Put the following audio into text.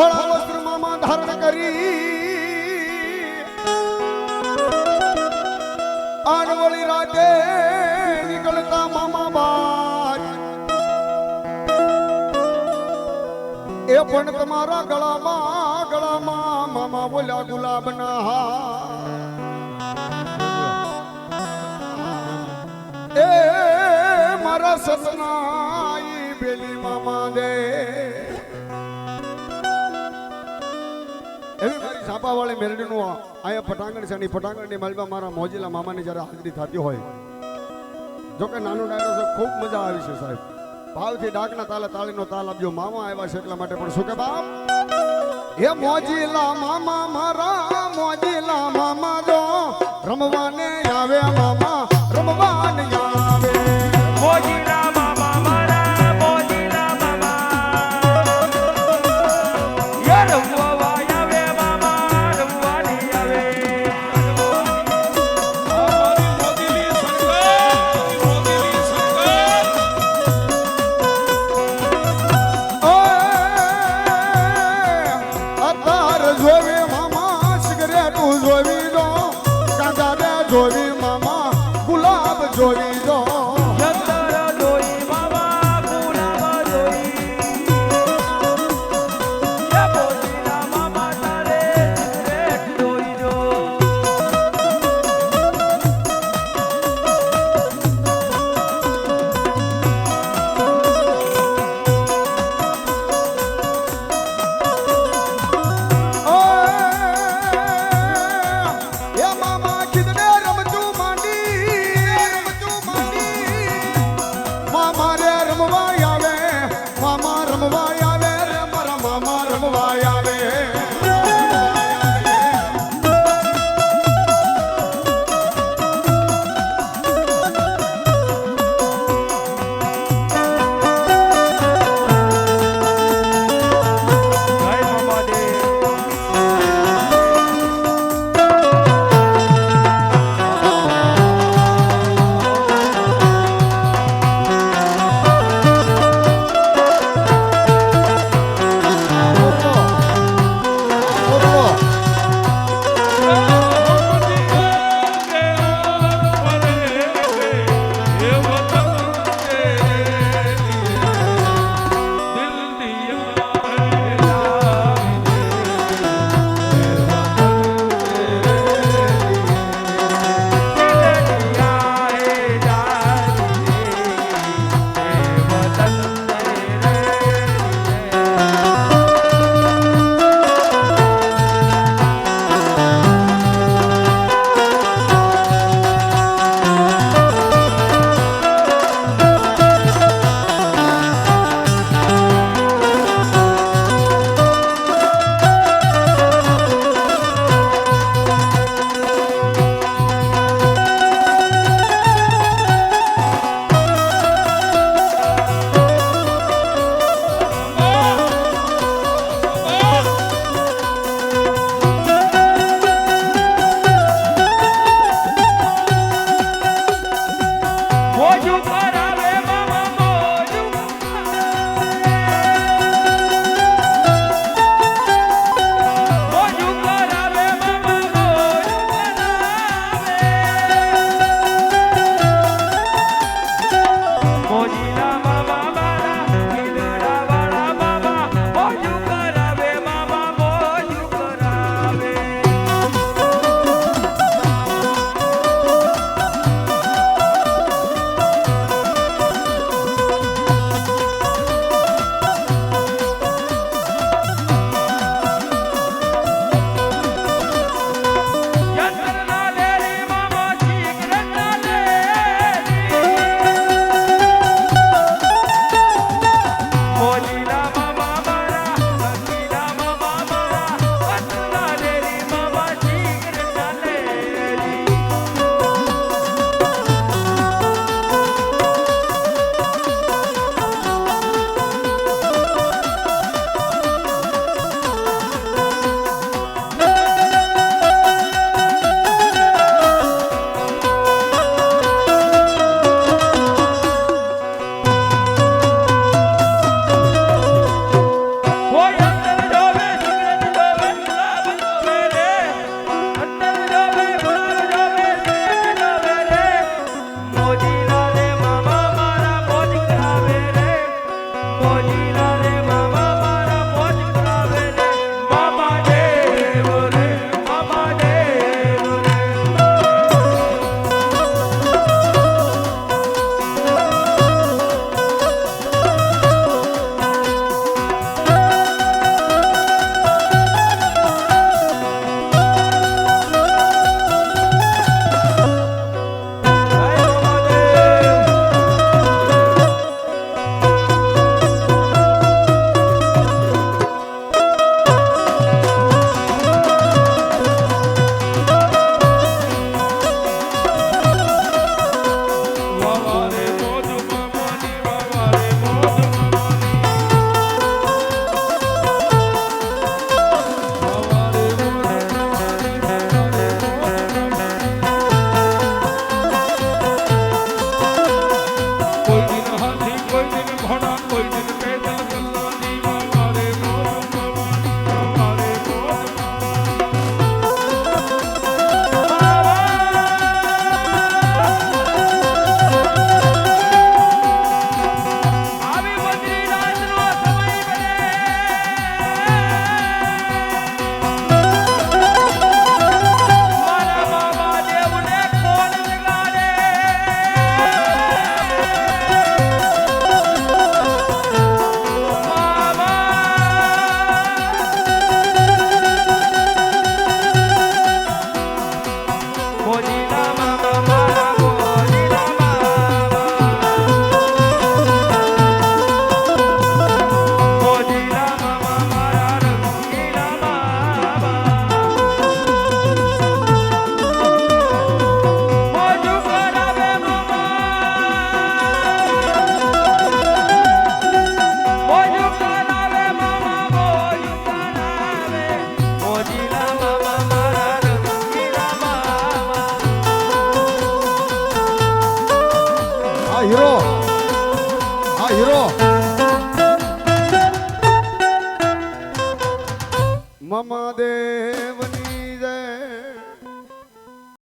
ધોળા વસ્ત્ર મામા ધારણ કરી આનવળી રાતે નીકળતા મામા બાજ એ પણ તમારા ગળામાં ગળામાં મામા બોલ્યા, ગુલાબના હાર. એ મારા સસના બેલી મામા દે છાપાવાળી મેરડીનું અહીંયા પટાંગણ છે અને પટાંગણની માલમાં મારા મોજીલા મામાની જ્યારે હાજરી થતી હોય. જોકે નાનો ડાયરો છે, ખૂબ મજા આવી છે સાહેબ. ભાવથી ડાકના તાલે તાળીનો તાલ આપજો. મામા આવ્યા છે એટલા માટે પણ શું કે બાપ? હે મોજીલા મામા, મારા મોજીલા મામા જો રમવાને આવે, મામા રમવાને આવે. હા હીરો. હા હીરો. મમ